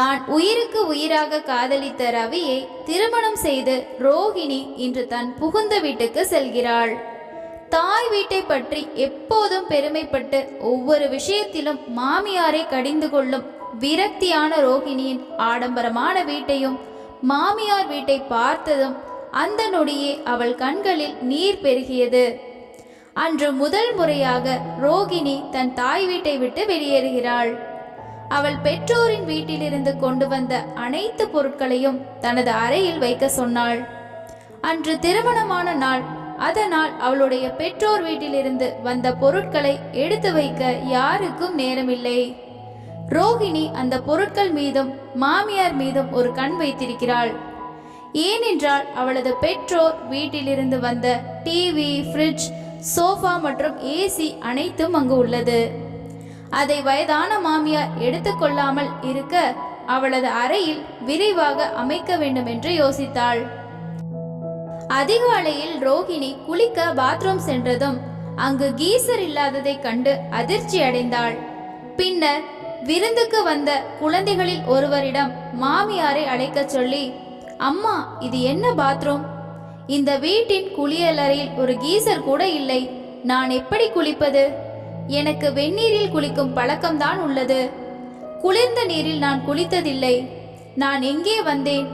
தான் உயிருக்கு உயிராக காதலித்த ரவியை திருமணம் செய்து ரோகிணி இன்று தன் புகுந்த வீட்டுக்கு செல்கிறாள். தாய் வீட்டை பற்றி எப்போதும் பெருமைப்பட்டு ஒவ்வொரு விஷயத்திலும் மாமியாரை கடிந்து கொள்ளும் விரக்தியான ரோகிணியின் ஆடம்பரமான வீட்டையும் மாமியார் வீட்டை பார்த்ததும் அந்த நொடியே அவள் கண்களில் நீர் பெருகியது. அன்று முதல் முறையாக ரோகிணி தன் தாய் வீட்டை விட்டு வெளியேறுகிறாள். அவள் பெற்றோரின் வீட்டிலிருந்து கொண்டு வந்த அனைத்து பொருட்களையும் தனது அறையில் வைக்க சொன்னாள். அன்று திருமணமான நாள். அதனால் அவளுடைய பெற்றோர் வீட்டிலிருந்து வந்த பொருட்களை எடுத்து வைக்க யாருக்கும் நேரமில்லை. ரோகிணி அந்த பொருட்கள் மீதும் மாமியார் மீதும் ஒரு கண் வைத்திருக்கிறாள். ஏனென்றால் அவளது பெற்றோர் வீட்டிலிருந்து வந்த டிவி ஃப்ரிட்ஜ் சோஃபா மற்றும் ஏசி அனைத்தும் அங்கு உள்ளது. அதை வயதான மாமியார் எடுத்துக்கொள்ளாமல் இருக்க அவளது அறையில் விரைவாக அமைக்க வேண்டும் என்று யோசித்தாள் அதிகாலையில் ரோகிணி குளிக்க பாத்ரூம் சென்றதும் அங்கு கீசர் இல்லாததை கண்டு அதிர்ச்சி அடைந்தாள். பின்னர் விருந்துக்கு வந்த குழந்தைகளில் ஒருவரிடம் மாமியாரை அழைக்கச் சொல்லி அம்மா இது என்ன பாத்ரூம் இந்த வீட்டின் குளியலறையில் ஒரு கீசர் கூட இல்லை. நான் எப்படி குளிப்பது? எனக்கு வெந்நீரில் குளிக்கும் பழக்கம்தான் உள்ளது. குளிர்ந்த நீரில் நான் குளித்ததில்லை. நான் எங்கே வந்தேன்?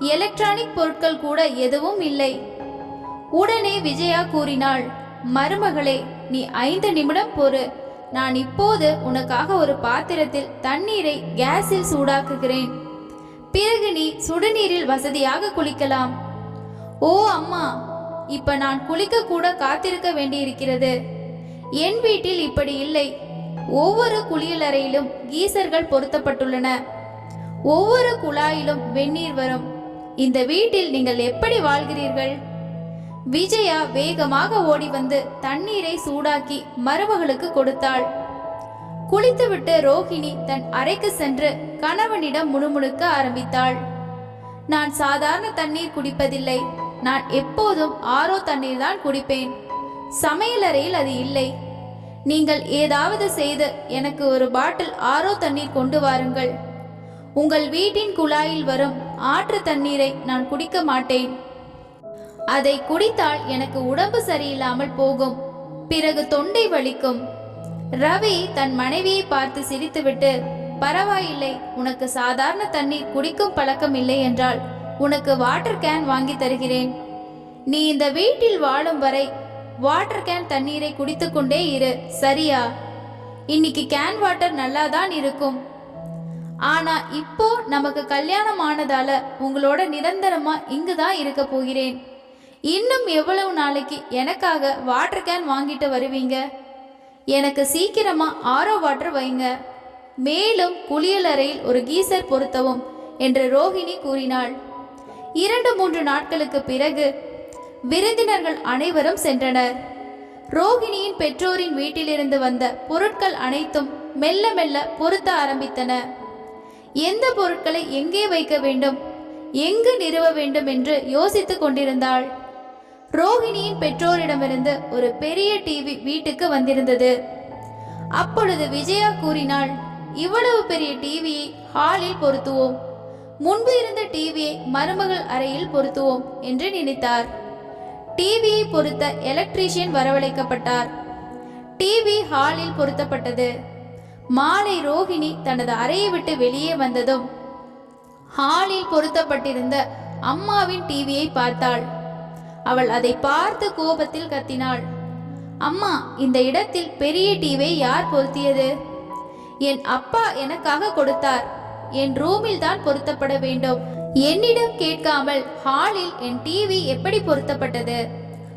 எலக்ட்ரானிக் பொருட்கள் கூட எதுவும் இல்லை. உடனே விஜயா கூறினாள் மருமகளே நீ ஐந்து நிமிடம் பொறு. நான் இப்போது உனக்காக ஒரு பாத்திரத்தில் தண்ணீரை கேஸில் சூடாக்குகிறேன். பிறகு நீ சுடுநீரில் வசதியாக குளிக்கலாம். ஓ அம்மா இப்ப நான் குளிக்க கூட காத்திருக்க வேண்டியிருக்கிறது. என் வீட்டில் இப்படி இல்லை. ஒவ்வொரு குளியலறையிலும் கீசர்கள் பொருத்தப்பட்டுள்ளன. ஒவ்வொரு குழாயிலும் வெந்நீர் வரும். இந்த வீட்டில் நீங்கள் எப்படி வாழ்கிறீர்கள்? விஜயா வேகமாக ஓடி வந்து தண்ணீரை சூடாக்கி மருமகளுக்கு கொடுத்தாள். குளித்துவிட்டு ரோஹிணி தன் அறைக்கு சென்று கணவனிடம் முணுமுணுக்க ஆரம்பித்தாள். நான் சாதாரண தண்ணீர் குடிப்பதில்லை. நான் எப்போதும் ஆரோ தண்ணீர் தான் குடிப்பேன். சமையலறையில் அது இல்லை. நீங்கள் ஏதாவது செய்து எனக்கு ஒரு பாட்டில் ஆரோ தண்ணீர் கொண்டு வாருங்கள். உங்கள் வீட்டின் குழாயில் வரும் ஆற்று தண்ணீரை நான் குடிக்க மாட்டேன். அதை குடித்தால் எனக்கு உடம்பு சரியில்லாமல் போகும். பிறகு தொண்டை வலிக்கும். ரவி தன் மனைவியை பார்த்து சிரித்துவிட்டு பரவாயில்லை உனக்கு சாதாரண தண்ணீர் குடிக்கும் பழக்கம் இல்லை என்றால் உனக்கு வாட்டர் கேன் வாங்கி தருகிறேன். நீ இந்த வீட்டில் வாழும் வரை வாட்டர் கேன் தண்ணீரை குடித்துக்கொண்டே இரு. சரியா? இன்னைக்கு கேன் வாட்டர் நல்லாதான் இருக்கும். ஆனா இப்போ நமக்கு கல்யாணம் ஆனதால உங்களோட நிரந்தரமா இங்கு தான் இருக்க போகிறேன். இன்னும் எவ்வளவு நாளைக்கு எனக்காக வாட்டர் கேன் வாங்கிட்டு வருவீங்க? எனக்கு சீக்கிரமா ஆரோ வாட்டர் வைங்க. மேலும் குளியலறையில் ஒரு கீசர் பொருத்தவும் என்று ரோஹிணி கூறினாள். இரண்டு மூன்று நாட்களுக்கு பிறகு விருந்தினர்கள் அனைவரும் சென்றனர். ரோகிணியின் பெற்றோரின் வீட்டிலிருந்து வந்த பொருட்கள் அனைத்தும் மெல்ல மெல்ல பொருத்த ஆரம்பித்தன. எந்த பொருட்களை எங்கே வைக்க வேண்டும் எங்கு நிறுவ வேண்டும் என்று யோசித்துக் கொண்டிருந்தாள். ரோகிணியின் பெற்றோரிடமிருந்து ஒரு பெரிய டிவி வீட்டுக்கு வந்திருந்தது. அப்பொழுது விஜயா கூறினாள் இவ்வளவு பெரிய டிவியை ஹாலில் பொருத்துவோம். முன்பு இருந்த டிவியை மருமகள் அறையில் பொருத்துவோம் என்று நினைத்தார். டிவியை பொருத்த எலக்ட்ரீஷியன் வரவழைக்கப்பட்டார். டிவி ஹாலில் பொருத்தப்பட்டது. மாலை ரோகிணி தனது அறையை விட்டு வெளியே வந்ததும் ஹாலில் பொருத்தப்பட்டிருந்த அம்மாவின் டிவியை பார்த்தாள். அவள் அதை பார்த்து கோபத்தில் கத்தினாள். அம்மா இந்த இடத்தில் பெரிய டிவியை யார் பொருத்தியது? என் அப்பா எனக்காக கொடுத்தார். என் ரூமில் தான் பொருத்தப்பட வேண்டும். என்னிடம் கேட்காமல் ஹாலில் என் டிவி எப்படி பொருத்தப்பட்டது?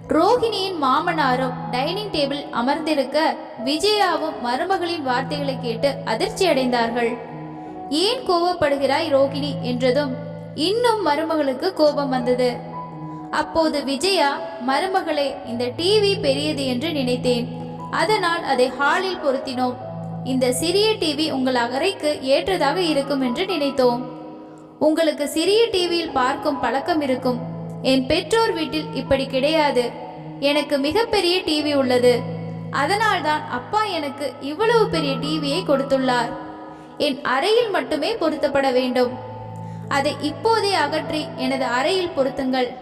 ரோஹிணியின் மாமனாரும் டைனிங் டேபிள் அமர்ந்திருக்க விஜயாவும் மருமகளின் வார்த்தைகளை கேட்டு அதிர்ச்சி அடைந்தார்கள். ஏன் கோபப்படுகிறாய் ரோகிணி என்றதும் இன்னும் மருமகளுக்கு கோபம் வந்தது. அப்போது விஜயா மருமகளே இந்த டிவி பெரியது என்று நினைத்தேன். அதனால் அதை ஹாலில் பொருத்தினோம். இந்த சிறிய டிவி உங்கள் அறைக்கு ஏற்றதாக இருக்கும் என்று நினைத்தோம். உங்களுக்கு சிறிய டிவியில் பார்க்கும் பழக்கம் இருக்கும். என் பெற்றோர் வீட்டில் இப்படி கிடையாது. எனக்கு மிகப்பெரிய டிவி உள்ளது. அதனால்தான் அப்பா எனக்கு இவ்வளவு பெரிய டிவியை கொடுத்துள்ளார். என் அறையில் மட்டுமே பொருத்தப்பட வேண்டும். அதை இப்போதே அகற்றி எனது அறையில் பொருத்துங்கள்.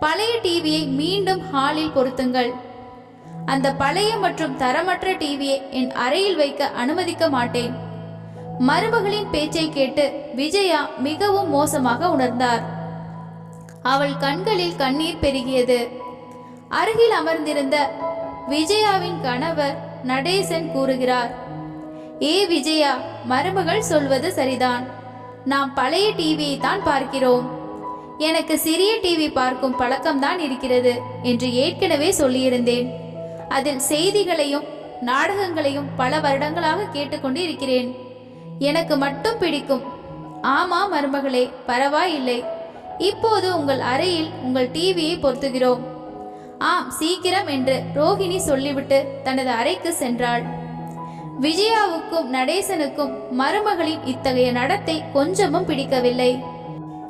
பழைய டிவியை மீண்டும் ஹாலில் பொருத்துங்கள். அந்த பழைய மற்றும் தரமற்ற டிவியை என் அறையில் வைக்க அனுமதிக்க மாட்டேன். மருமகளின் பேச்சை கேட்டு விஜயா மிகவும் மோசமாக உணர்ந்தார். அவள் கண்களில் கண்ணீர் பெருகியது. அருகில் அமர்ந்திருந்த விஜயாவின் கணவர் நடேசன் கூறுகிறார் ஏ விஜயா மருமகள் சொல்வது சரிதான். நாம் பழைய டிவியை தான் பார்க்கிறோம். எனக்கு சிறிய டிவி பார்க்கும் பழக்கம்தான் இருக்கிறது என்று ஏற்கனவே சொல்லியிருந்தேன். அதில் செய்திகளையும் நாடகங்களையும் பல வருடங்களாக கேட்டுக்கொண்டு இருக்கிறேன். எனக்கு மட்டும் பிடிக்கும். ஆமா மருமகளே பரவாயில்லை. இப்போது உங்கள் அறையில் உங்கள் டிவியை பொருத்துகிறோம். ஆம் சீக்கிரம் என்று ரோகிணி சொல்லிவிட்டு தனது அறைக்கு சென்றாள். விஜயாவுக்கும் நடேசனுக்கும் மருமகளின் இத்தகைய நடத்தை கொஞ்சமும் பிடிக்கவில்லை.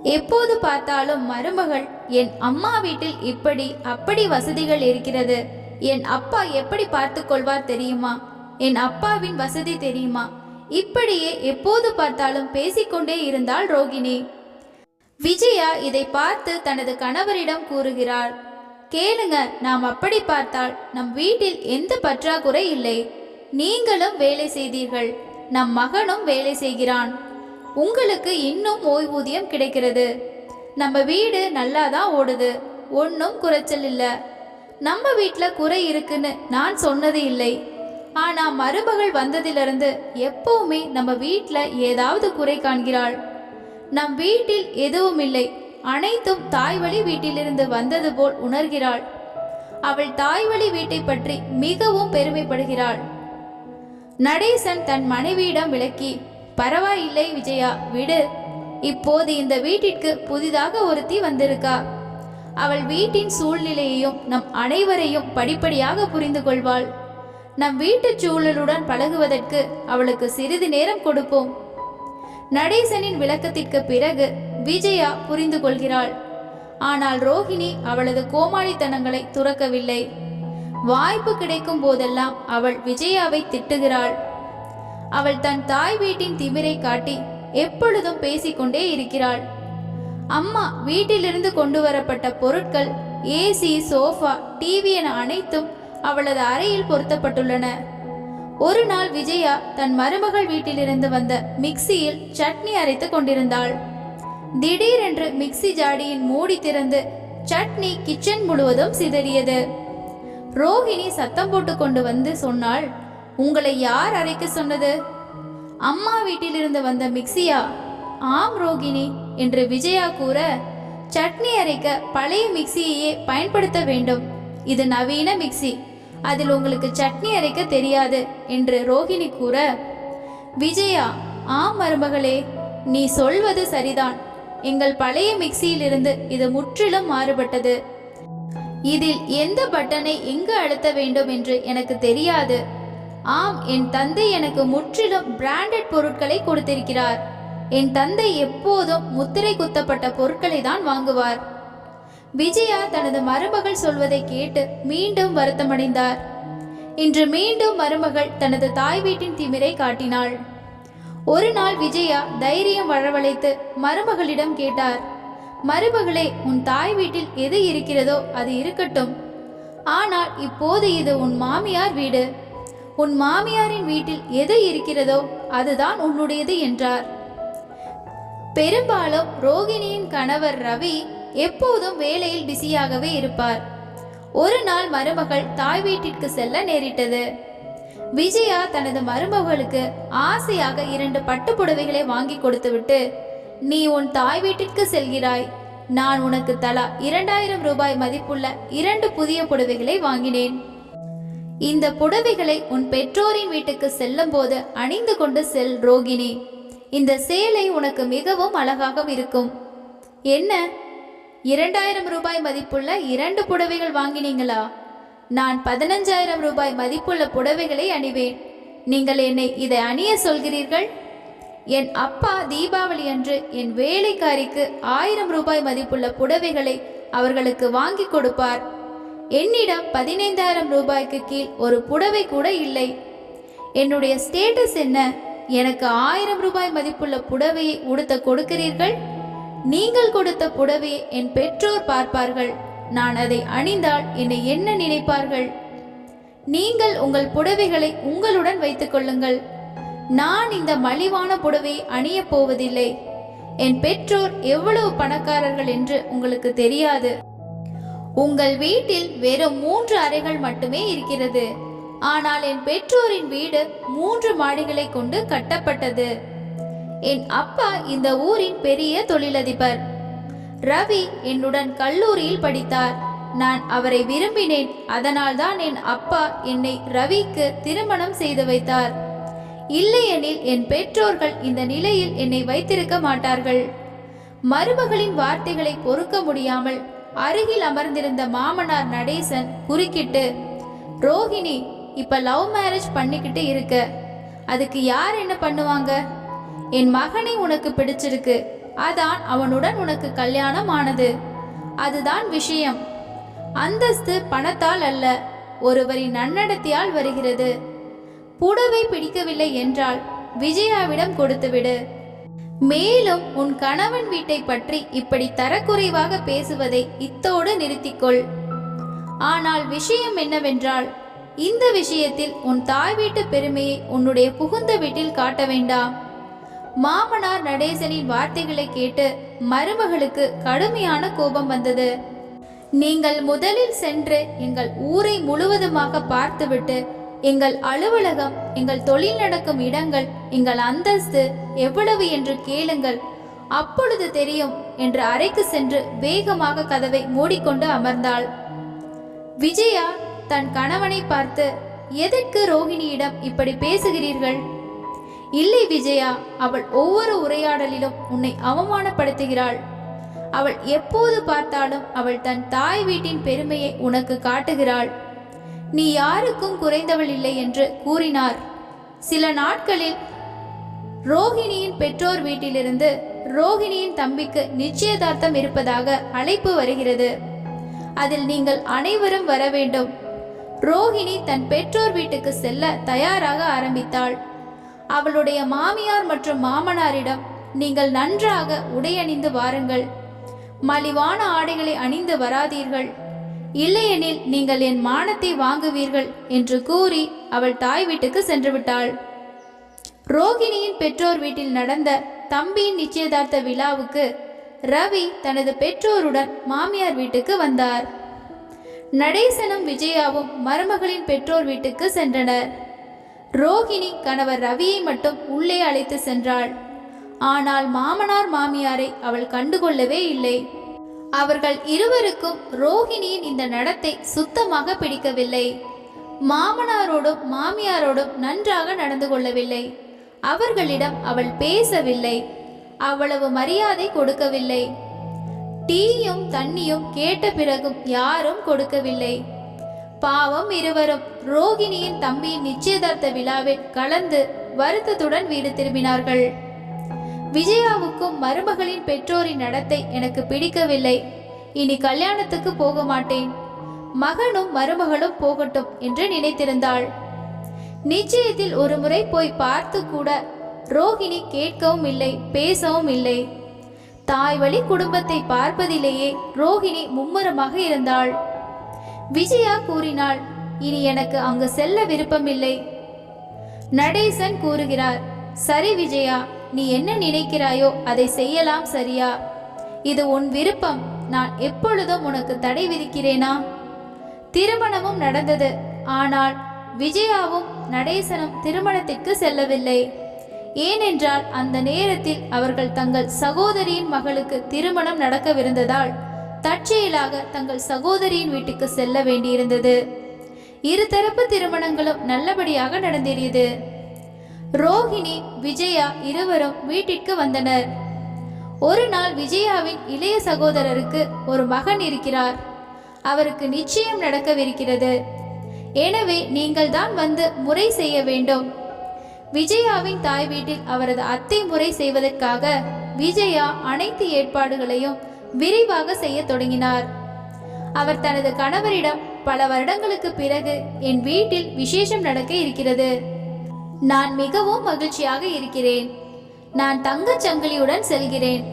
எப்போது பார்த்தாலும் மருமகள் என் அம்மா வீட்டில் இப்படி அப்படி வசதிகள் இருக்கிறது. என் அப்பா எப்படி பார்த்து கொள்வார் தெரியுமா? என் அப்பாவின் வசதி தெரியுமா? இப்படியே எப்போது பார்த்தாலும் பேசிக்கொண்டே இருந்தாள் ரோகிணி. விஜயா இதை பார்த்து தனது கணவரிடம் கூறுகிறாள் கேளுங்க நாம் அப்படி பார்த்தால் நம் வீட்டில் எந்த பற்றாக்குறை இல்லை. நீங்களும் வேலை செய்தீர்கள் நம் மகனும் வேலை செய்கிறான். உங்களுக்கு இன்னும் ஓய்வூதியம் கிடைக்கிறது. நம்ம வீடு நல்லா தான் ஓடுது ஒன்றும் குறைச்சல் இல்லை. நம்ம வீட்டில் குறை இருக்குன்னு நான் சொன்னது இல்லை. ஆனா மருமகள் வந்ததிலிருந்து எப்பவுமே நம்ம வீட்டில் ஏதாவது குறை காண்கிறாள். நம் வீட்டில் எதுவும் இல்லை. அனைத்தும் தாய்வழி வீட்டிலிருந்து வந்தது போல் உணர்கிறாள். அவள் தாய்வழி வீட்டை பற்றி மிகவும் பெருமைப்படுகிறாள். நடேசன் தன் மனைவியிடம் விளக்கி பரவாயில்லை விஜயா விடு. இப்போது இந்த வீட்டிற்கு புதிதாக ஒருத்தி வந்திருக்கா? அவள் வீட்டின் சூழ்நிலையையும் நம் அனைவரையும் படிப்படியாக புரிந்து கொள்வாள். நம் வீட்டு சூழலுடன் பழகுவதற்கு அவளுக்கு சிறிது நேரம் கொடுப்போம். நடேசனின் விளக்கத்திற்கு பிறகு விஜயா புரிந்து கொள்கிறாள். ஆனால் ரோஹிணி அவளது கோமாளித்தனங்களை துறக்கவில்லை. வாய்ப்பு கிடைக்கும் போதெல்லாம் அவள் விஜயாவை திட்டுகிறாள். அவள் தன் தாய் வீட்டின் திமிரை காட்டி எப்பொழுதும் பேசிக்கொண்டே இருக்கிறாள். அம்மா வீட்டிலிருந்து கொண்டு வரப்பட்ட பொருட்கள் ஏசி சோஃபா டிவி என அனைத்தும் அவளது அறையில் பொருத்தப்பட்டுள்ளன. ஒரு நாள் விஜயா தன் மருமகள் வீட்டிலிருந்து வந்த மிக்சியில் சட்னி அரைத்து கொண்டிருந்தாள். திடீரென்று மிக்ஸி ஜாடியின் மூடி திறந்து சட்னி கிச்சன் முழுவதும் சிதறியது. ரோஹிணி சத்தம் போட்டு கொண்டு வந்து சொன்னாள் உங்களை யார் அரைக்க சொன்னது? அம்மா வீட்டிலிருந்து வந்த மிக்சியா ஆம் ரோகிணி என்று விஜயா கூற சட்னி அரைக்க பழைய மிக்சியையே பயன்படுத்த வேண்டும். இது நவீன மிக்சி. அதில் உங்களுக்கு சட்னி அரைக்க தெரியாது என்று ரோஹிணி கூற விஜயா ஆம் மருமகளே நீ சொல்வது சரிதான். எங்கள் பழைய மிக்சியிலிருந்து இது முற்றிலும் மாறுபட்டது. இதில் எந்த பட்டனை எங்கு அழுத்த வேண்டும் என்று எனக்கு தெரியாது. ஆம் என் தந்தை எனக்கு முற்றிலும் பிராண்டட் பொருட்களை கொடுத்திருக்கிறார். என் தந்தை எப்போதும் முத்திரை குத்தப்பட்ட பொருட்களை தான் வாங்குவார். விஜயா தனது மருமகள் சொல்வதை கேட்டு மீண்டும் வருத்தமடைந்தார். இன்று மீண்டும் மருமகள் தனது தாய் வீட்டின் திமிரை காட்டினாள். ஒரு நாள் விஜயா தைரியம் வரவழைத்து மருமகளிடம் கேட்டார். மருமகளே உன் தாய் வீட்டில் எது இருக்கிறதோ அது இருக்கட்டும். ஆனால் இப்போது இது உன் மாமியார் வீடு. உன் மாமியாரின் வீட்டில் எது இருக்கிறதோ அதுதான் உன்னுடையது என்றார். பெரும்பாலும் ரோகிணியின் கணவர் ரவி எப்போதும் வேலையில் பிஸியாகவே இருப்பார். ஒரு நாள் மருமகள் தாய் வீட்டிற்கு செல்ல நேரிட்டது. விஜயா தனது மருமகளுக்கு ஆசையாக இரண்டு பட்டு புடவைகளை வாங்கி கொடுத்துவிட்டு நீ உன் தாய் வீட்டிற்கு செல்கிறாய். நான் உனக்கு தலா இரண்டாயிரம் ரூபாய் மதிப்புள்ள இரண்டு புதிய புடவைகளை வாங்கினேன். இந்த புடவைகளை உன் பெற்றோரின் வீட்டுக்கு செல்லும் போது அணிந்து கொண்டு செல் ரோகிணி. இந்த சேலை உனக்கு மிகவும் அழகாக இருக்கும். என்ன? இரண்டாயிரம் ரூபாய் மதிப்புள்ள இரண்டு புடவைகள் வாங்கினீங்களா நான் பதினஞ்சாயிரம் ரூபாய் மதிப்புள்ள புடவைகளை அணிவேன். நீங்கள் என்னை இதை அணிய சொல்கிறீர்கள்? என் அப்பா தீபாவளி அன்று என் வேலைக்காரிக்கு ஆயிரம் ரூபாய் மதிப்புள்ள புடவைகளை அவர்களுக்கு வாங்கி கொடுப்பார். என்னிடம் பதினைந்தாயிரம் ரூபாய்க்கு கீழ் ஒரு புடவை கூட இல்லை. என்னுடைய ஸ்டேட்டஸ் என்ன? எனக்கு ஆயிரம் ரூபாய் மதிப்புள்ள புடவையை உடுத்த கொடுக்கிறீர்கள்? நீங்கள் கொடுத்த புடவையை என் பெற்றோர் பார்ப்பார்கள். நான் அதை அணிந்தால் என்னை என்ன நினைப்பார்கள்? நீங்கள் உங்கள் புடவைகளை உங்களுடன் வைத்துக் கொள்ளுங்கள். நான் இந்த மலிவான புடவையை அணியப் போவதில்லை. என் பெற்றோர் எவ்வளவு பணக்காரர்கள் என்று உங்களுக்கு தெரியாது. உங்கள் வீட்டில் வெறும் மூன்று அறைகள் மட்டுமே இருக்கிறது. ஆனால் என் பெற்றோரின் வீடு மூன்று மாடிகளை கொண்டு கட்டப்பட்டது. என் அப்பா இந்த ஊரின் பெரிய தொழிலதிபர். ரவி என்னுடன் கல்லூரியில் படித்தார். நான் அவரை விரும்பினேன். அதனால்தான் என் அப்பா என்னை ரவிக்கு திருமணம் செய்து வைத்தார். இல்லையெனில் என் பெற்றோர்கள் இந்த நிலையில் என்னை வைத்திருக்க மாட்டார்கள். மருமகளின் வார்த்தைகளை பொறுக்க முடியாமல் அருகில் அமர்ந்திருந்த மாமனார் நடேசன் குறுக்கிட்டு ரோஹிணி இப்ப லவ் மேரேஜ் பண்ணிக்கிட்டு இருக்க. அதுக்கு யார் என்ன பண்ணுவாங்க? என் மகனை உனக்கு பிடிச்சிருக்கு. அதான் அவனுடன் உனக்கு கல்யாணம் ஆனது அதுதான் விஷயம். அந்தஸ்து பணத்தால் அல்ல ஒருவரின் நன்னடத்தையால் வருகிறது. புடவை பிடிக்கவில்லை என்றால் விஜயாவிடம் கொடுத்துவிடு மேலும் உன் கணவன் வீட்டை பற்றி இப்படி தரக்குறைவாக பேசுவதை இத்தோடு நிறுத்திக்கொள். ஆனால் விஷயம் என்னவென்றால் இந்த விஷயத்தில் உன் தாய் வீட்டு பெருமையை உன்னுடைய புகுந்த வீட்டில் காட்ட வேண்டாம். மாமனார் நடேசனின் வார்த்தைகளை கேட்டு மருமகளுக்கு கடுமையான கோபம் வந்தது. நீங்கள் முதலில் சென்று எங்கள் ஊரை முழுவதுமாக பார்த்துவிட்டு எங்கள் அலுவலகம் எங்கள் தொழில் நடக்கும் இடங்கள் எங்கள் அந்தஸ்து எவ்வளவு என்று கேளுங்கள். அப்பொழுது தெரியும் என்று அறைக்கு சென்று வேகமாக கதவை மூடிக்கொண்டு அமர்ந்தாள். விஜயா தன் கணவனை பார்த்து எதற்கு ரோகிணியிடம் இப்படி பேசுகிறீர்கள்? இல்லை விஜயா அவள் ஒவ்வொரு உரையாடலிலும் உன்னை அவமானப்படுத்துகிறாள். அவள் எப்போது பார்த்தாலும் அவள் தன் தாய் வீட்டின் பெருமையை உனக்கு காட்டுகிறாள். நீ யாருக்கும் குறைந்தவள் இல்லை என்று கூறினார். சில நாட்களில் ரோஹிணியின் பெற்றோர் வீட்டிலிருந்து ரோஹிணியின் தம்பிக்கு நிச்சயதார்த்தம் இருப்பதாக அழைப்பு வருகிறது. அதில் நீங்கள் அனைவரும் வர வேண்டும். ரோஹிணி தன் பெற்றோர் வீட்டுக்கு செல்ல தயாராக ஆரம்பித்தாள். அவளுடைய மாமியார் மற்றும் மாமனாரிடம் நீங்கள் நன்றாக உடையணிந்து வாருங்கள். மலிவான ஆடைகளை அணிந்து வராதீர்கள். இல்லையெனில் நீங்கள் என் மானத்தை வாங்குவீர்கள் என்று கூறி அவள் தாய் வீட்டுக்கு சென்று விட்டாள் ரோகிணியின் பெற்றோர் வீட்டில் நடந்த தம்பியின் நிச்சயதார்த்த விழாவுக்கு ரவி தனது பெற்றோருடன் மாமியார் வீட்டுக்கு வந்தார். நடேசனும் விஜயாவும் மருமகளின் பெற்றோர் வீட்டுக்கு சென்றனர். ரோகிணி கணவர் ரவியை மட்டும் உள்ளே அழைத்து சென்றாள். ஆனால் மாமனார் மாமியாரை அவள் கண்டுகொள்ளவே இல்லை. அவர்கள் இருவருக்கும் ரோஹிணியின் இந்த நடத்தை சுத்தமாக பிடிக்கவில்லை. மாமனாரோடும் மாமியாரோடும் நன்றாக நடந்து கொள்ளவில்லை. அவர்களிடம் அவள் பேசவில்லை. அவ்வளவு மரியாதை கொடுக்கவில்லை. டீயும் தண்ணியும் கேட்ட பிறகும் யாரும் கொடுக்கவில்லை. பாவம் இருவரும். ரோகிணியின் தம்பியின் நிச்சயதார்த்த விழாவில் கலந்து வருத்தத்துடன் வீடு திரும்பினார்கள். விஜயாவுக்கும் மருமகளின் பெற்றோரின் நடத்தை எனக்கு பிடிக்கவில்லை. இனி கல்யாணத்துக்கு போக மாட்டேன். மகனும் மருமகளும் போகட்டும் என்று நினைத்திருந்தாள். நிச்சயத்தில் ஒரு முறை போய் பார்த்து கூட ரோகிணி கேட்கவும் இல்லை பேசவும் இல்லை. தாய் வழி குடும்பத்தை பார்ப்பதிலேயே ரோகிணி மும்முரமாக இருந்தாள். விஜயா கூறினாள் இனி எனக்கு அங்கு செல்ல விருப்பமில்லை. நடேசன் கூறுகிறார் சரி விஜயா நீ என்ன நினைக்கிறாயோ அதை செய்யலாம் சரியா? இது உன் விருப்பம் நான் எப்பொழுதும் உனக்கு தடை விதிக்கிறேனா? திருமணமும் நடந்தது ஆனால் விஜயாவும் நடேசனும் திருமணத்திற்கு செல்லவில்லை. ஏனென்றால் அந்த நேரத்தில் அவர்கள் தங்கள் சகோதரியின் மகளுக்கு திருமணம் நடக்கவிருந்ததால் தற்செயலாக தங்கள் சகோதரியின் வீட்டுக்கு செல்ல வேண்டியிருந்தது. இருதரப்பு திருமணங்களும் நல்லபடியாக நடந்தேறியது. ரோஹிணி விஜயா இருவரும் வீட்டிற்கு வந்தனர். ஒரு நாள் விஜயாவின் இளைய சகோதரருக்கு ஒரு மகன் இருக்கிறார். அவருக்கு நிச்சயம் நடக்கவிருக்கிறது. எனவே நீங்கள் தான் வந்து முறை செய்ய வேண்டும். விஜயாவின் தாய் வீட்டில் அவரது அத்தை முறை செய்வதற்காக விஜயா அனைத்து ஏற்பாடுகளையும் விரிவாக செய்ய தொடங்கினார். அவர் தனது கணவரிடம் பல வருடங்களுக்கு பிறகு என் வீட்டில் விசேஷம் நடக்க இருக்கிறது. நான் மிகவும் மகிழ்ச்சியாக இருக்கிறேன். நான் தங்கச் சங்கிலியுடன் செல்கிறேன்.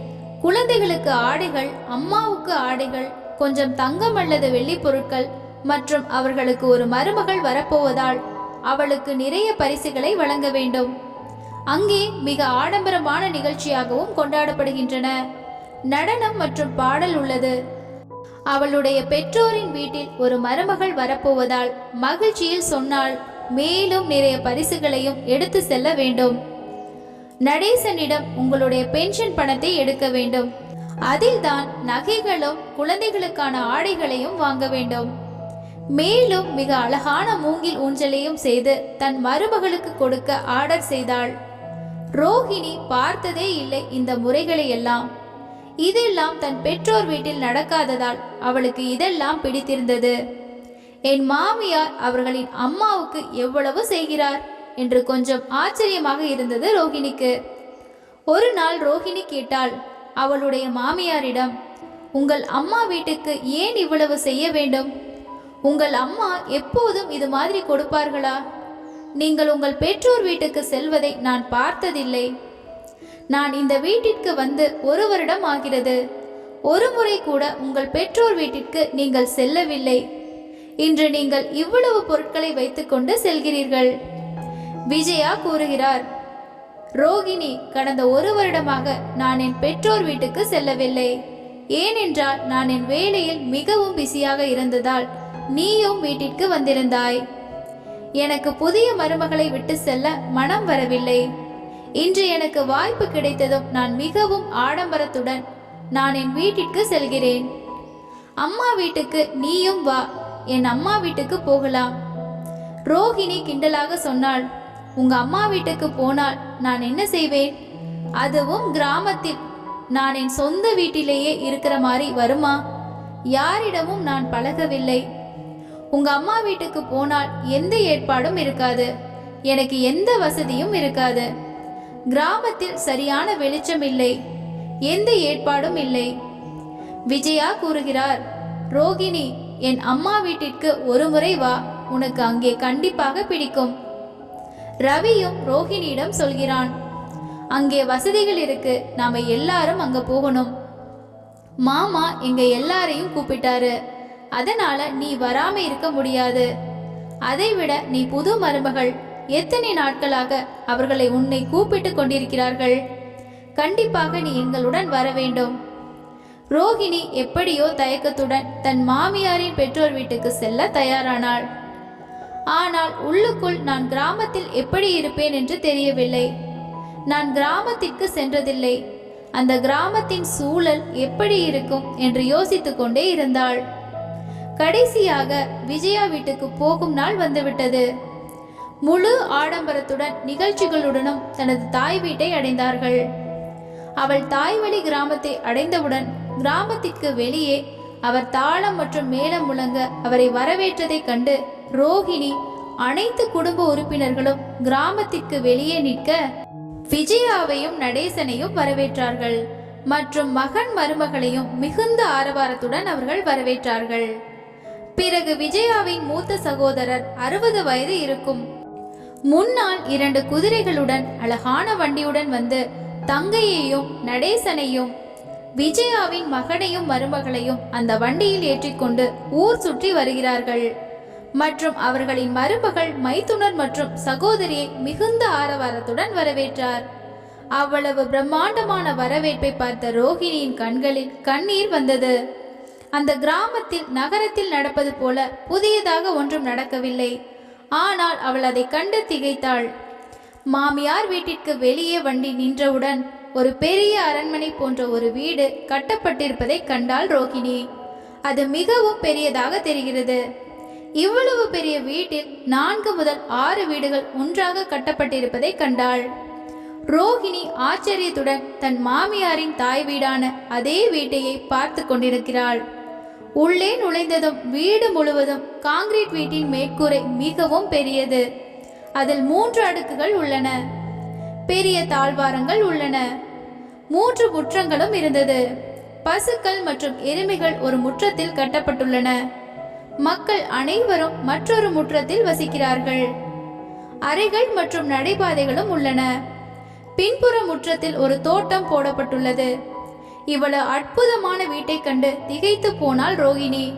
குழந்தைகளுக்கு ஆடைகள் அம்மாவுக்கு ஆடைகள் கொஞ்சம் தங்கம் அல்லது வெள்ளி பொருட்கள் மற்றும் அவர்களுக்கு ஒரு மருமகள் வரப்போவதால் அவளுக்கு நிறைய பரிசுகளை வழங்க வேண்டும். அங்கே மிக ஆடம்பரமான நிகழ்ச்சியாகவும் கொண்டாடப்படுகின்றன. நடனம் மற்றும் பாடல் உள்ளது. அவளுடைய பெற்றோரின் வீட்டில் ஒரு மருமகள் வரப்போவதால் மகிழ்ச்சியில் சொன்னாள் மேலும் நிறைய பரிசுகளையும் எடுத்து செல்ல வேண்டும். நடேசனிடம் உங்களுடைய பென்ஷன் பணத்தை எடுக்க வேண்டும். அதில்தான் நகைகளும் குழந்தைகளுக்கான ஆடைகளையும் வாங்க வேண்டும். மேலும் மிக அழகான மூங்கில் ஊஞ்சலையும் செய்து தன் மருமகளுக்கு கொடுக்க ஆர்டர் செய்தாள். ரோஹிணி பார்த்ததே இல்லை இந்த முறைகளை எல்லாம் இதெல்லாம் தன் பெற்றோர் வீட்டில் நடக்காததால் அவளுக்கு இதெல்லாம் பிடித்திருந்தது. என் மாமியார் அவர்களின் அம்மாவுக்கு எவ்வளவு செய்கிறார்? என்று கொஞ்சம் ஆச்சரியமாக இருந்தது ரோஹிணிக்கு. ஒரு நாள் ரோஹிணி கேட்டாள் அவளுடைய மாமியாரிடம் உங்கள் அம்மா வீட்டுக்கு ஏன் இவ்வளவு செய்ய வேண்டும்? உங்கள் அம்மா எப்போதும் இது மாதிரி கொடுப்பார்களா? நீங்கள் உங்கள் பெற்றோர் வீட்டுக்கு செல்வதை நான் பார்த்ததில்லை. நான் இந்த வீட்டிற்கு வந்து ஒரு வருடம் ஆகிறது. ஒரு முறை கூட உங்கள் பெற்றோர் வீட்டிற்கு நீங்கள் செல்லவில்லை. இன்று நீங்கள் இவ்வளவு பொருட்களை வைத்துக்கொண்டு செல்கிறீர்கள். விஜயா கூறுகிறார் ரோகிணி கடந்த ஒரு வருடமாக நான் என் பெற்றோர் வீட்டுக்கு செல்லவில்லை. ஏனென்றால் நான் என் வேலையில் மிகவும் பிஸியாக இருந்ததால் நீயும் வீட்டிற்கு வந்திருந்தாய். எனக்கு புதிய மருமகளை விட்டு செல்ல மனம் வரவில்லை. இன்று எனக்கு வாய்ப்பு கிடைத்ததும் நான் மிகவும் ஆடம்பரத்துடன் நான் என் வீட்டிற்கு செல்கிறேன். அம்மா வீட்டுக்கு நீயும் வா என் அம்மா வீட்டுக்கு போகலாம். ரோஹிணி கிண்டலாக சொன்னாள் உங்க அம்மா வீட்டுக்கு போனால் நான் என்ன செய்வேன்? அதுவும் கிராமத்தில் நான் என் சொந்த வீட்டிலேயே இருக்கிற மாதிரி வருமா? யாரிடமும் நான் பழகவில்லை. உங்க அம்மா வீட்டுக்கு போனால் எந்த ஏற்பாடும் இருக்காது. எனக்கு எந்த வசதியும் இருக்காது. கிராமத்தில் சரியான வெளிச்சம் இல்லை எந்த ஏற்பாடும் இல்லை. விஜயா கூறுகிறார் ரோகிணி என் அம்மா வீட்டிற்கு ஒரு முறை வா. உனக்கு அங்கே கண்டிப்பாக பிடிக்கும். ரவியும் ரோஹிணியிடம் சொல்கிறான் அங்கே வசதிகள் இருக்கு. நாம எல்லாரும் அங்க போகணும். மாமா எங்க எல்லாரையும் கூப்பிட்டாரு. அதனால நீ வராம இருக்க முடியாது. அதைவிட நீ புது மருமகள். எத்தனை நாட்களாக அவர்களை உன்னை கூப்பிட்டு கொண்டிருக்கிறார்கள்? கண்டிப்பாக நீ எங்களுடன் வர வேண்டும். ரோகிணி எப்படியோ தயக்கத்துடன் தன் மாமியாரின் பெற்றோர் வீட்டுக்கு செல்ல தயாரானாள். ஆனால் உள்ளுக்குள் நான் கிராமத்தில் எப்படி இருப்பேன் என்று தெரியவில்லை. நான் கிராமத்திற்கு சென்றதில்லை. அந்த கிராமத்தின் சூழல் எப்படி இருக்கும்? என்று யோசித்துக் கொண்டே இருந்தாள். கடைசியாக விஜயா வீட்டுக்கு போகும் நாள் வந்துவிட்டது. முழு ஆடம்பரத்துடன் நிகழ்ச்சிகளுடனும் தனது தாய் வீட்டை அடைந்தார்கள். அவள் தாய்வழி கிராமத்தை அடைந்தவுடன் கிராமத்திற்கு வெளியே அவர் தாளம் மற்றும் மேளம் முழங்க அவரை வரவேற்றதைக் கண்டு ரோஹிணி அனைத்து குடும்ப உறுப்பினர்களும் கிராமத்திற்கு வெளியே நிற்க விஜயாவையும் நடேசனையும் வரவேற்றார்கள். மற்றும் மகன் மருமகளையும் மிகுந்த ஆரவாரத்துடன் அவர்கள் வரவேற்றார்கள். பிறகு விஜயாவின் மூத்த சகோதரர் அறுபது வயது இருக்கும். முன்னால் இரண்டு குதிரைகளுடன் அழகான வண்டியுடன் வந்து தங்கையையும் நடேசனையும் விஜயாவின் மகனையும் மருமகளையும் அந்த வண்டியில் ஏற்றிக்கொண்டு ஊர் சுற்றி வருகிறார்கள். மற்றும் அவர்களின் மருமகள் மைத்துனர் மற்றும் சகோதரியை மிகுந்த ஆரவாரத்துடன் வரவேற்றார். அவ்வளவு பிரம்மாண்டமான வரவேற்பை பார்த்த ரோஹிணியின் கண்களில் கண்ணீர் வந்தது. அந்த கிராமத்தில் நகரத்தில் நடப்பது போல புதியதாக ஒன்றும் நடக்கவில்லை. ஆனால் அவள் அதை கண்டு திகைத்தாள். மாமியார் வீட்டிற்கு வெளியே வண்டி நின்றவுடன் ஒரு பெரிய அரண்மனை போன்ற ஒரு வீடு கட்டப்பட்டிருப்பதை கண்டாள் ரோகிணி. அது மிகவும் பெரியதாக தெரிகிறது. இவ்வளவு பெரிய வீட்டில் நான்கு முதல் ஆறு வீடுகள் ஒன்றாக கட்டப்பட்டிருப்பதை கண்டாள். ரோஹிணி ஆச்சரியத்துடன் தன் மாமியாரின் தாய் வீடான அதே வீட்டையை பார்த்து கொண்டிருக்கிறாள். உள்ளே நுழைந்ததும் வீடு முழுவதும் காங்கிரீட் வீட்டின் மேற்கூரை மிகவும் பெரியது. அதில் மூன்று அடுக்குகள் உள்ளன. பெரிய தாழ்வாரங்கள் உள்ளன. மூன்று முற்றங்களும் இருந்தது. பசுக்கள் மற்றும் எருமைகள் ஒரு முற்றத்தில் கட்டப்பட்டுள்ளன. மக்கள் அனைவரும் மற்றொரு முற்றத்தில் வசிக்கிறார்கள். அறைகள் மற்றும் நடைபாதைகளும் உள்ளன. பின்புற முற்றத்தில் ஒரு தோட்டம் போடப்பட்டுள்ளது. இவ்வளவு அற்புதமான வீட்டை கண்டு திகைத்து போனாள் ரோகிணி.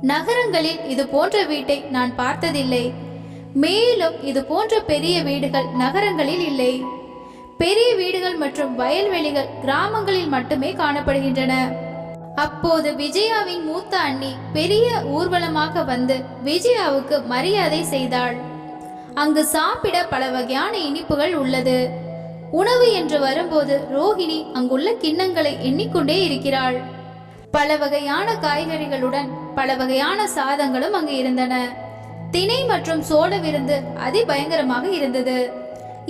நகரங்களில் இது போன்ற வீட்டை நான் பார்த்ததில்லை. மேலும் இது போன்ற பெரிய வீடுகள் நகரங்களில் இல்லை. பெரிய வீடுகள் மற்றும் வயல்வெளிகள் கிராமங்களில் மட்டுமே காணப்படுகின்றன. அப்போது விஜயாவின் மூத்த அண்ணி பெரிய ஊர்வலமாக வந்து விஜயாவுக்கு மரியாதை செய்தாள். அங்கு சாப்பிட பல வகையான இனிப்புகள் உள்ளது. உணவு என்று வரும்போது ரோஹிணி அங்குள்ள கிண்ணங்களை எண்ணிக்கொண்டே இருக்கிறாள். பல வகையான காய்கறிகளுடன் பல வகையான சாதங்களும் அங்கு இருந்தன. திணை மற்றும் சோள விருந்து அதிபயங்கரமாக இருந்தது.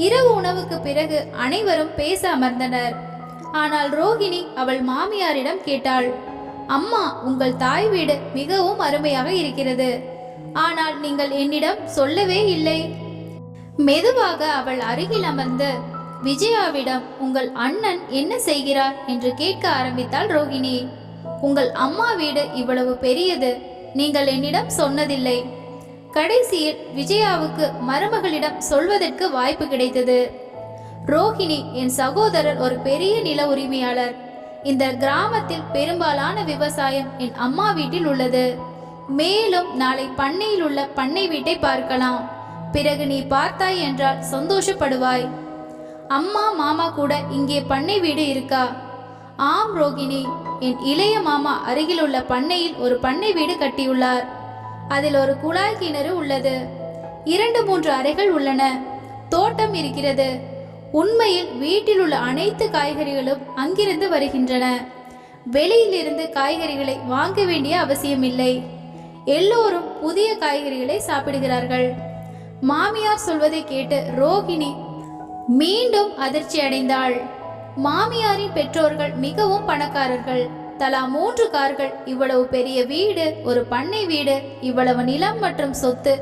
இரவு உணவுக்கு பிறகு அனைவரும் பேச அமர்ந்தனர். ஆனால் ரோகிணி அவள் மாமியாரிடம் கேட்டாள் அம்மா உங்கள் தாய் வீடு மிகவும் அருமையாக இருக்கிறது. ஆனால் நீங்கள் என்னிடம் சொல்லவே இல்லை. மெதுவாக அவள் அருகில் அமர்ந்து விஜயாவிடம் உங்கள் அண்ணன் என்ன செய்கிறார் என்று கேட்க ஆரம்பித்தாள் ரோகிணி. உங்கள் அம்மா வீடு இவ்வளவு பெரியது நீங்கள் என்னிடம் சொன்னதில்லை. கடைசியில் விஜயாவுக்கு மருமகளிடம் சொல்வதற்கு வாய்ப்பு கிடைத்தது. ரோஹிணி என் சகோதரர் ஒரு பெரிய நில உரிமையாளர். இந்த கிராமத்தில் பெரும்பாலான விவசாயம் என் அம்மா வீட்டில் உள்ளது. மேலும் நாளை பண்ணையில் உள்ள பண்ணை வீட்டை பார்க்கலாம். பிறகு நீ பார்த்தாய் என்றால் சந்தோஷப்படுவாய். அம்மா மாமா கூட இங்கே பண்ணை வீடு இருக்கா? ஆம் ரோகிணி. என் இளைய மாமா அருகிலுள்ள பண்ணையில் ஒரு பண்ணை வீடு கட்டியுள்ளார். அதில் ஒரு குழாய் கிணறு உள்ளது. இரண்டு மூன்று அறைகள் உள்ளன. தோட்டம் இருக்கிறது. உண்மையில் வீட்டில் உள்ள அனைத்து காய்கறிகளும் அங்கிருந்து வருகின்றன. வெளியிலிருந்து காய்கறிகளை வாங்க வேண்டிய அவசியமில்லை. எல்லோரும் புதிய காய்கறிகளை சாப்பிடுகிறார்கள். மாமியார் சொல்வதை கேட்டு ரோகிணி மீண்டும் அதிர்ச்சி அடைந்தாள். மாமியாரின் பெற்றோர்கள் மிகவும் பணக்காரர்கள். தலா மூன்று கார்கள் இவ்வளவு பெரிய வீடு ஒரு பண்ணை வீடு இவ்வளவு நிலம் மற்றும் சொத்து.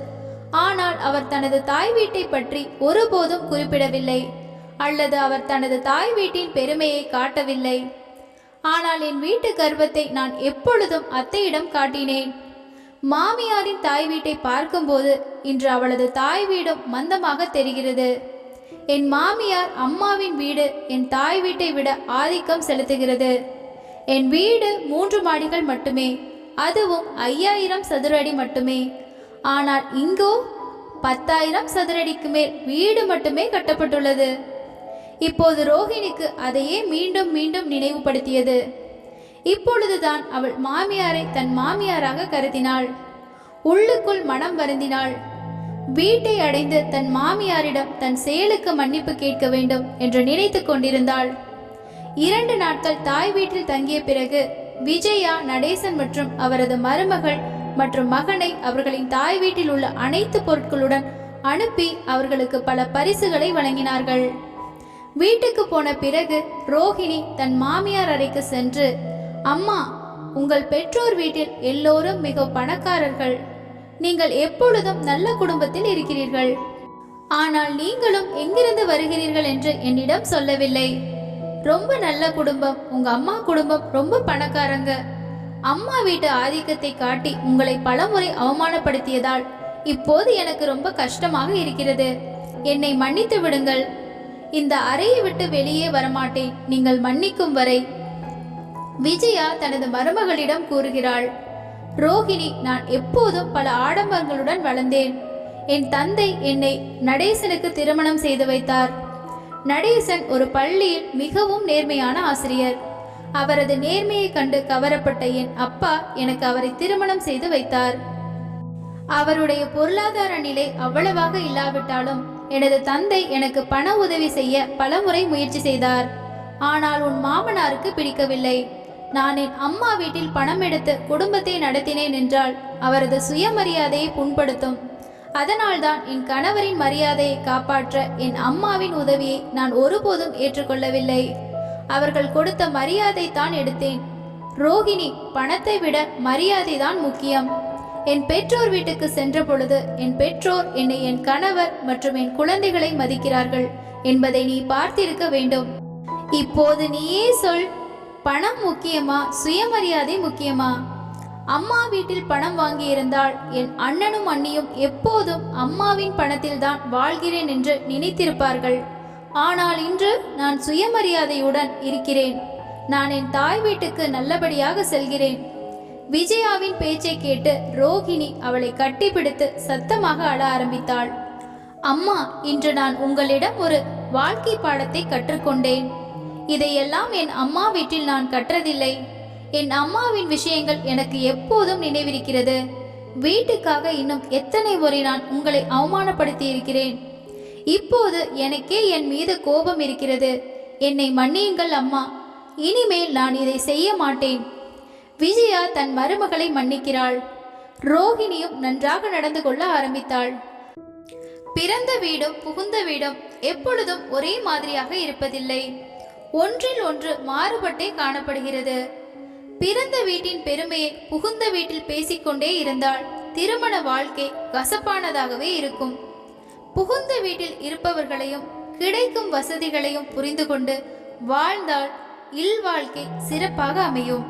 ஆனால் அவர் தனது தாய் வீட்டை பற்றி ஒருபோதும் குறிப்பிடவில்லை. அல்லது அவர் தனது தாய் வீட்டின் பெருமையை காட்டவில்லை. ஆனால் என் வீட்டு கர்வத்தை நான் எப்பொழுதும் அத்தையிடம் காட்டினேன். மாமியாரின் தாய் வீட்டை பார்க்கும்போது இன்று அவளது தாய் வீடும் மந்தமாக தெரிகிறது. என் மாமியார் அம்மாவின் வீடு என் தாய் வீட்டை விட ஆதிக்கம் செலுத்துகிறது. என் வீடு மூன்று மாடிகள் மட்டுமே அதுவும் ஐயாயிரம் சதுர அடி மட்டுமே. ஆனால் இங்கோ பத்தாயிரம் சதுரடிக்கு மேல் வீடு மட்டுமே கட்டப்பட்டுள்ளது. இப்போது ரோஹிணிக்கு அதையே மீண்டும் மீண்டும் நினைவுபடுத்தியது. இப்பொழுதுதான் அவள் மாமியாரை தன் மாமியாராக கருதினாள். உள்ளுக்குள் மனம் வருந்தினாள். வீட்டை அடைந்து தன் மாமியாரிடம் தன் செயலுக்கு மன்னிப்பு கேட்க வேண்டும் என்று நினைத்து கொண்டிருந்தாள். இரண்டு நாட்கள் தாய் வீட்டில் தங்கிய பிறகு விஜயா நடேசன் மற்றும் அவரது மருமகள் மற்றும் மகனை அவர்களின் தாய் வீட்டில் உள்ள அனைத்து பொருட்களுடன் அனுப்பி அவர்களுக்கு பல பரிசுகளை வழங்கினார்கள். வீட்டுக்கு போன பிறகு ரோஹிணி தன் மாமியார் அறைக்கு சென்று அம்மா உங்கள் பெற்றோர் வீட்டில் எல்லோரும் மிக பணக்காரர்கள். நீங்கள் எப்பொழுதும் நல்ல குடும்பத்தில் இருக்கிறீர்கள். ஆனால் நீங்களும் எங்கிருந்து வருகிறீர்கள் என்று என்னிடம் சொல்லவில்லை. ரொம்ப நல்ல குடும்பம் உங்க அம்மா குடும்பம் ரொம்ப பணக்காரங்க. அம்மா வீட்டு ஆதிக்கத்தை காட்டி உங்களை பலமுறை அவமானப்படுத்தியதால் இப்போது எனக்கு ரொம்ப கஷ்டமாக இருக்கிறது. என்னை மன்னித்து விடுங்கள். இந்த அறையை விட்டு வெளியே வரமாட்டேன். நீங்கள் மன்னிக்கும் வரை. விஜயா தனது மருமகளிடம் கூறுகிறாள். ரோஹிணி நான் எப்போதும் பல ஆடம்பரங்களுடன் வளர்ந்தேன். என் தந்தை என்னை நடேசனுக்கு திருமணம் செய்து வைத்தார். நடேசன் ஒரு பள்ளியில் மிகவும் நேர்மையான ஆசிரியர். அவரது நேர்மையை கண்டு கவரப்பட்ட என் அப்பா எனக்கு அவரை திருமணம் செய்து வைத்தார். அவருடைய பொருளாதார நிலை அவ்வளவாக இல்லாவிட்டாலும் எனது தந்தை எனக்கு பண உதவி செய்ய பலமுறை முயற்சி செய்தார். ஆனால் உன் மாமனாருக்கு பிடிக்கவில்லை. நான் என் அம்மா வீட்டில் பணம் எடுத்து குடும்பத்தை நடத்தினேன் என்றால் அவரது சுயமரியாதையை புண்படுத்தும். அதனால்தான் என் கணவரின் மரியாதையை காப்பாற்ற என் அம்மாவின் உதவியை நான் ஒருபோதும் ஏற்றுக்கொள்ளவில்லை. அவர்கள் கொடுத்த மரியாதை தான் எடுத்தேன். ரோகிணி பணத்தை விட மரியாதை தான் முக்கியம். என் பெற்றோர் வீட்டுக்கு சென்ற பொழுது என் பெற்றோர் என்னை என் கணவர் மற்றும் என் குழந்தைகளை மதிக்கிறார்கள் என்பதை நீ பார்த்திருக்க வேண்டும். இப்போது நீயே சொல். பணம் முக்கியமா? சுயமரியாதை முக்கியமா? அம்மா வீட்டில் பணம் வாங்கியிருந்தால் என் அண்ணனும் அண்ணியும் எப்போதும் அம்மாவின் பணத்தில்தான் வாழ்கிறேன் என்று நினைத்திருப்பார்கள். ஆனால் இன்று நான் சுயமரியாதையுடன் இருக்கிறேன். நான் என் தாய் வீட்டுக்கு நல்லபடியாக செல்கிறேன். விஜயாவின் பேச்சை கேட்டு ரோகிணி அவளை கட்டிப்பிடித்து சத்தமாக அழ ஆரம்பித்தாள். அம்மா இன்று நான் உங்களிடம் ஒரு வாழ்க்கை பாடத்தை கற்றுக்கொண்டேன். இதையெல்லாம் என் அம்மா வீட்டில் நான் கற்றதில்லை. என் அம்மாவின் விஷயங்கள் எனக்கு எப்போதும் நினைவிருக்கிறது. வீட்டுக்காக இன்னும் எத்தனை முறை நான் உங்களை அவமானப்படுத்தி இருக்கிறேன் இப்போது எனக்கே என் மீது கோபம் இருக்கிறது. என்னை மன்னியுங்கள் அம்மா. இனிமேல் நான் இதை செய்ய மாட்டேன். விஜயா தன் மருமகளை மன்னிக்கிறாள். ரோகிணியும் நன்றாக நடந்து கொள்ள ஆரம்பித்தாள். பிறந்த வீடும் புகுந்த வீடும் எப்பொழுதும் ஒரே மாதிரியாக இருப்பதில்லை. ஒன்றில் ஒன்று மாறுபட்டே காணப்படுகிறது. பிறந்த வீட்டின் பெருமையை புகுந்த வீட்டில் பேசிக்கொண்டே இருந்தால் திருமண வாழ்க்கை கசப்பானதாகவே இருக்கும். புகுந்த வீட்டில் இருப்பவர்களையும் கிடைக்கும் வசதிகளையும் புரிந்து கொண்டு வாழ்ந்தால் இல்வாழ்க்கை சிறப்பாக அமையும்.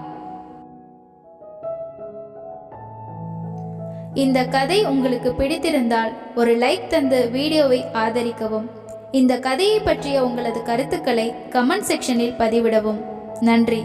இந்த கதை உங்களுக்கு பிடித்திருந்தால் ஒரு லைக் தந்து வீடியோவை ஆதரிக்கவும். இந்த கதையை பற்றிய உங்களது கருத்துக்களை கமெண்ட் செக்ஷனில் பதிவிடவும். நன்றி.